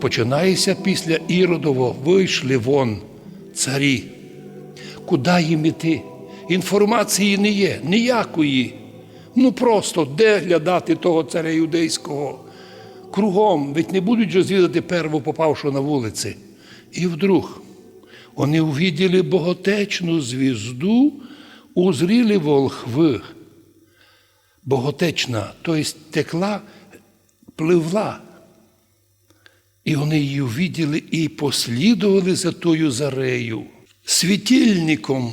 починається після Іродово, вийшли вон царі. Куди їм іти? Інформації не є, ніякої. Ну просто де глядати того царя юдейського? Кругом, ведь не будуть же звідати перву попавшого на вулиці. І вдруг вони увиділи боготечну звізду, узріли волхви. Боготечна, тобто текла, пливла. І вони її увиділи і послідували за тою зарею. Світильником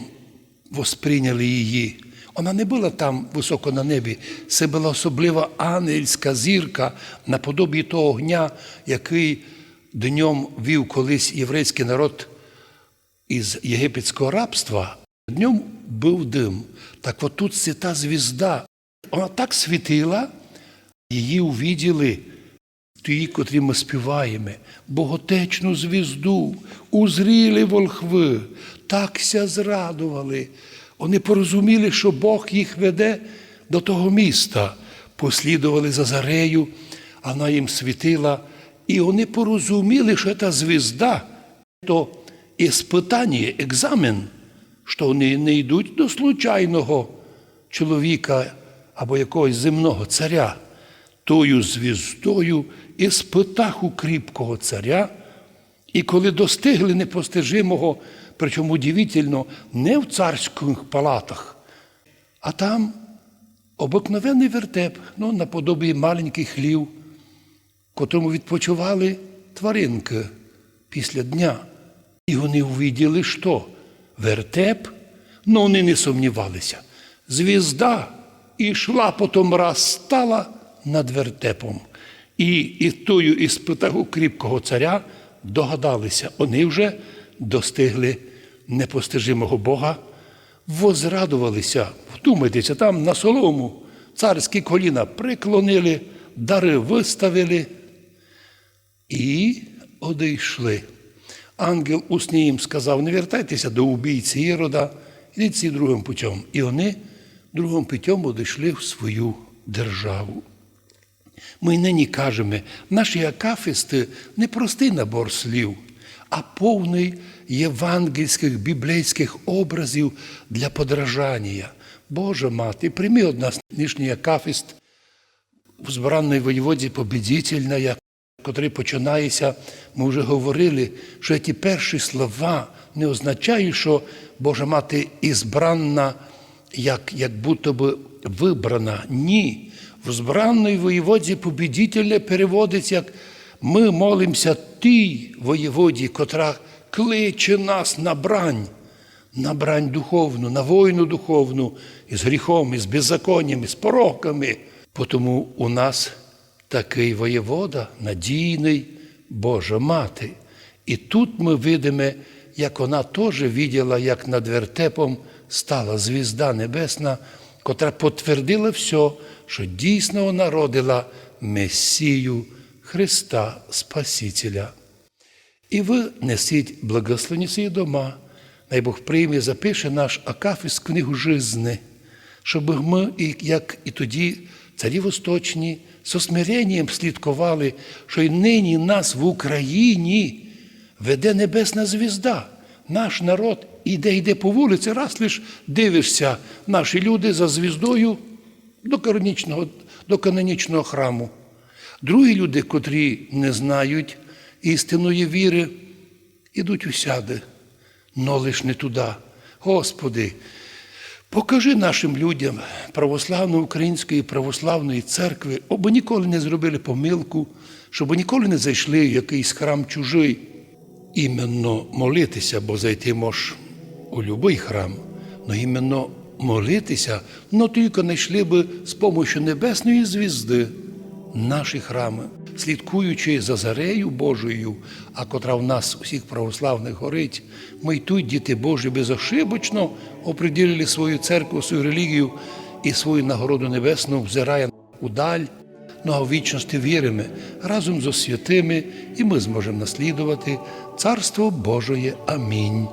восприйняли її. Вона не була там високо на небі. Це була особлива ангельська зірка наподобі того огня, який днем вів колись єврейський народ із єгипетського рабства. Днем був дим. Так от тут це та звізда. Вона так світила, її увиділи ті, котрі ми співаємо, боготечну звізду, узріли волхви, такся зрадували. Вони порозуміли, що Бог їх веде до того міста, послідували за зарею, вона їм світила. І вони порозуміли, що ця звізда то іспитання, екзамен, що вони не йдуть до случайного чоловіка або якогось земного царя, тою звіздою і спитаху кріпкого царя, і коли достигли непостижимого, причому удивительно, не в царських палатах, а там обикновений вертеп, ну, наподобі маленьких хлів, котрому відпочивали тваринки після дня. І вони увиділи, що вертеп, ну вони не сумнівалися. Звізда ішла потім раз стала над вертепом. І, і тою із питагу кріпкого царя догадалися, вони вже достигли непостижимого Бога, возрадувалися. Вдумайтеся, там на солому царські коліна приклонили, дари виставили і одійшли. Ангел усні їм сказав: не вертайтеся до убійці Ірода, ідіть ці другим путем. І вони другим путем одійшли в свою державу. Ми нині кажемо, наші акафисти не простий набор слів, а повний євангельських біблійських образів для подражання. Боже мати, прийми од нас нинішній акафіст в збраній воєводі побідітельна, котрий починається, ми вже говорили, що ті перші слова не означають, що Божа мати ізбранна, як, як будто би вибрана. Ні. В збранної воєводі побідітельне переводиться, як ми молимося тій воєводі, котра кличе нас на брань, на брань духовну, на війну духовну, із гріхом, із беззаконням, із пороками. Тому у нас такий воєвода, надійний Божа мати. І тут ми видимо, як вона теж виділа, як над вертепом стала звізда небесна, котра потвердила все, що дійсно вона родила Месію Христа Спасителя. І ви несіть благословені свої дома, най Бог прийме, запише наш Акафіс книгу жизни, щоб ми, як і тоді, царі восточні, з осмиренням слідкували, що й нині нас в Україні веде небесна звізда. Наш народ іде, йде по вулиці, раз лиш дивишся, наші люди за звіздою до канонічного, до канонічного храму. Другі люди, котрі не знають істинної віри, ідуть усяди, но лиш не туди. Господи, покажи нашим людям православної української православної церкви, аби ніколи не зробили помилку, щоб ніколи не зайшли в якийсь храм чужий. Іменно молитися, бо зайти можеш у будь-який храм, але іменно молитися, но тільки знайшли би з допомогою небесної звізди наші храми, слідкуючи за зарею Божою, а котра в нас усіх православних горить, ми й тут, діти Божі, безошибочно оприділили свою церкву, свою релігію і свою нагороду небесну, взирає удаль. Ну вічності віримо разом з святими, і ми зможемо наслідувати Царство Божоє. Амінь.